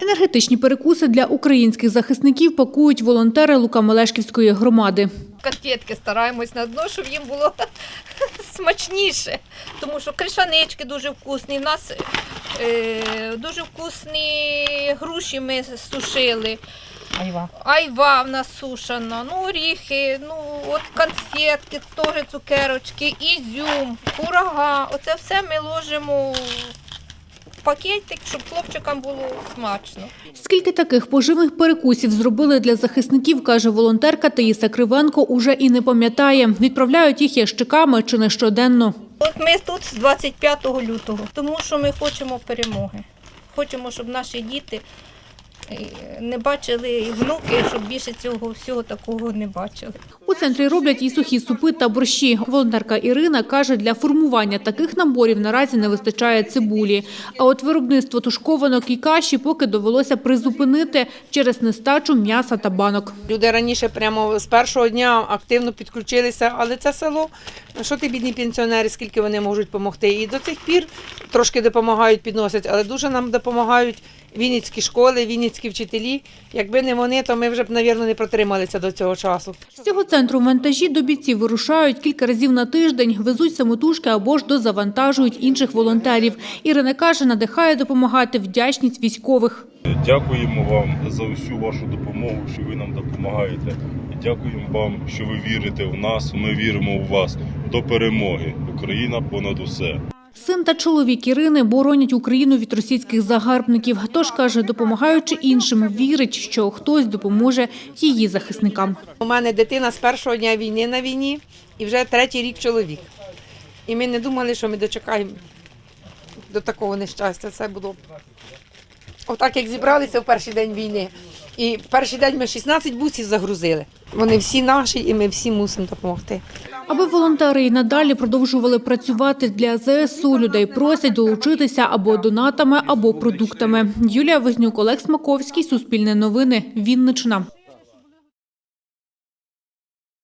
Енергетичні перекуси для українських захисників пакують волонтери Лука-Мелешківської громади. конфетки стараємось на дно, щоб їм було смачніше. Тому що кришанички дуже вкусні. У нас е, дуже вкусні груші ми сушили. Айва. Айва в нас сушена, ну оріхи, ну от конфетки, теж цукерочки, ізюм, курага. Оце все ми ложимо пакетик, щоб хлопчикам було смачно. Скільки таких поживних перекусів зробили для захисників, каже волонтерка Таїса Кривенко, уже і не пам'ятає. Відправляють їх ящиками чи не щоденно. От ми тут з 25 лютого, тому що ми хочемо перемоги. Хочемо, щоб наші діти не бачили і внуки, щоб більше цього всього такого не бачили. У центрі роблять і сухі супи та борщі. Волонтерка Ірина каже, для формування таких наборів наразі не вистачає цибулі. А от виробництво тушкованок і каші поки довелося призупинити через нестачу м'яса та банок. Люди раніше прямо з першого дня активно підключилися, але це село, що ти бідні пенсіонери, скільки вони можуть допомогти. І до цих пір трошки допомагають, підносять, але дуже нам допомагають вінницькі школи, вінницькі вчителі. Якби не вони, то ми вже б, мабуть, не протрималися до цього часу. З цього центру вантажі до бійців вирушають кілька разів на тиждень, везуть самотужки або ж дозавантажують інших волонтерів. Ірина каже, надихає допомагати вдячність військових. Дякуємо вам за усю вашу допомогу, що ви нам допомагаєте. Дякуємо вам, що ви вірите в нас. Ми віримо в вас до перемоги. Україна понад усе. Син та чоловік Ірини боронять Україну від російських загарбників. Тож, каже, допомагаючи іншим, вірить, що хтось допоможе її захисникам. У мене дитина з першого дня війни на війні і вже третій рік чоловік. І ми не думали, що ми дочекаємо до такого нещастя. Це було отак, як зібралися в перший день війни. І перший день ми 16 бусів загрузили. Вони всі наші, і ми всі мусимо допомогти. Аби волонтери і надалі продовжували працювати для ЗСУ, людей просять долучитися або донатами, або продуктами. Юлія Вознюк, Олег Смаковський, Суспільне новини, Вінниччина.